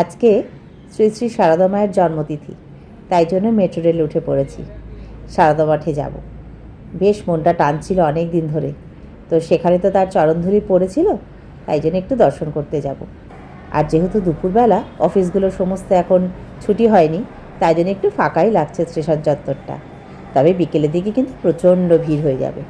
আজকে শ্রী শ্রী সারদা মায়ের জন্মতিথি, তাই জন্য মেট্রো রেলে উঠে পড়েছি। সারদা মাঠে যাব। বেশ মনটা টানছিল অনেক দিন ধরে। তো সেখানে তো তার চরণধুরি পড়েছিল, তাই জন্য একটু দর্শন করতে যাব। আর যেহেতু দুপুরবেলা, অফিসগুলো সমস্ত এখন ছুটি হয়নি, তাই জন্য একটু ফাঁকাই লাগছে স্টেশন চত্বরটা। তবে বিকেলের দিকে কিন্তু প্রচণ্ড ভিড় হয়ে যাবে।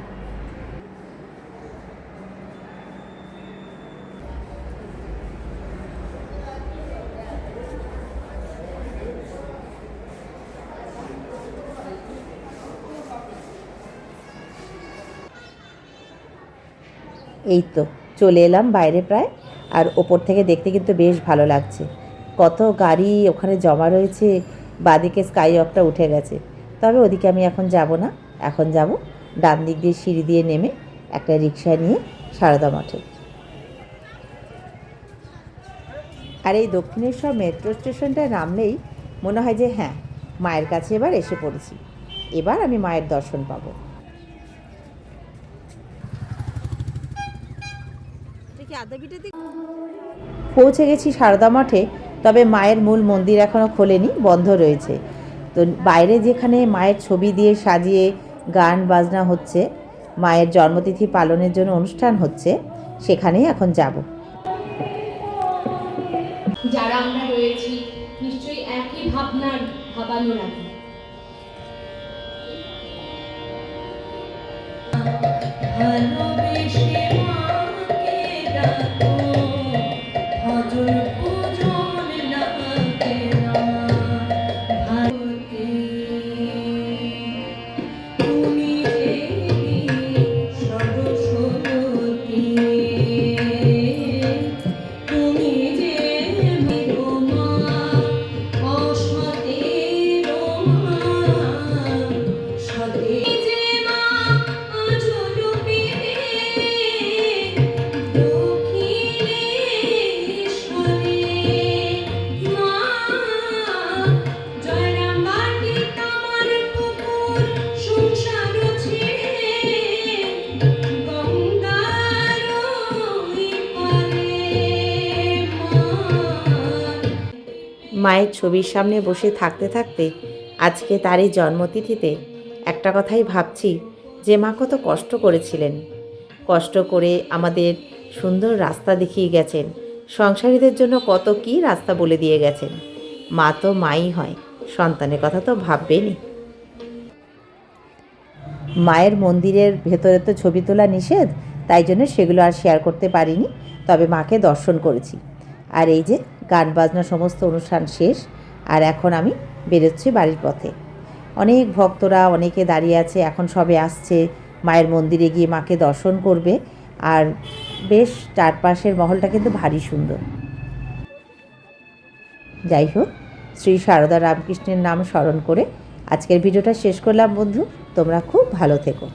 এই তো, চলে এলাম বাইরে প্রায়। আর ওপর থেকে দেখতে কিন্তু বেশ ভালো লাগছে। কত গাড়ি ওখানে জমা রয়েছে, বাদিকে স্কাই ওয়াকটা উঠে গেছে। তবে ওদিকে আমি এখন যাব না, এখন যাব ডান দিক দিয়ে সিঁড়ি দিয়ে নেমে একটা রিক্সা নিয়ে সারদা মঠে। আর এই দক্ষিণেশ্বর মেট্রো স্টেশনটায় নামলেই মনে হয় যে হ্যাঁ মায়ের কাছে এবার এসে পড়েছি। এবার আমি মায়ের দর্শন পাবো। পৌঁছে গেছি সারদা মঠে তবে মায়ের মূল মন্দির এখনও খোলেনি বন্ধ রয়েছে। তো বাইরে যেখানে মায়ের ছবি দিয়ে সাজিয়ে গান বাজনা হচ্ছে মায়ের জন্মতিথি পালনের জন্য অনুষ্ঠান হচ্ছে সেখানেই এখন যাব। যারা আমরা রয়েছি নিশ্চয়ই একই ভাবনার ভাবানো রাখি ভালোবেসে Thank you. মায়ের ছবির সামনে বসে থাকতে থাকতে আজকে তারই জন্মতিথিতে একটা কথাই ভাবছি যে মা কত কষ্ট করেছিলেন। কষ্ট করে আমাদের সুন্দর রাস্তা দেখিয়ে গেছেন। সংসারীদের জন্য কত কী রাস্তা বলে দিয়ে গেছেন। মা তো মাই হয়, সন্তানের কথা তো ভাববেনই। মায়ের মন্দিরের ভেতরে তো ছবি তোলা নিষেধ, তাই জন্য সেগুলো আর শেয়ার করতে পারিনি, তবে মাকে দর্শন করেছি। আর এই যে গান, বাজনা, সমস্ত অনুষ্ঠান শেষ আর এখন আমি বেরোচ্ছি বাড়ির পথে। অনেক ভক্তরা অনেকে দাঁড়িয়ে আছে, এখন সবে আসছে। মায়ের মন্দিরে গিয়ে মাকে দর্শন করবে আর বেশ চারপাশের মহলটা কিন্তু ভারী সুন্দর। যাই হোক, শ্রী সারদা রামকৃষ্ণের নাম স্মরণ করে আজকের ভিডিওটা শেষ করলাম বন্ধু, তোমরা খুব ভালো থেকো।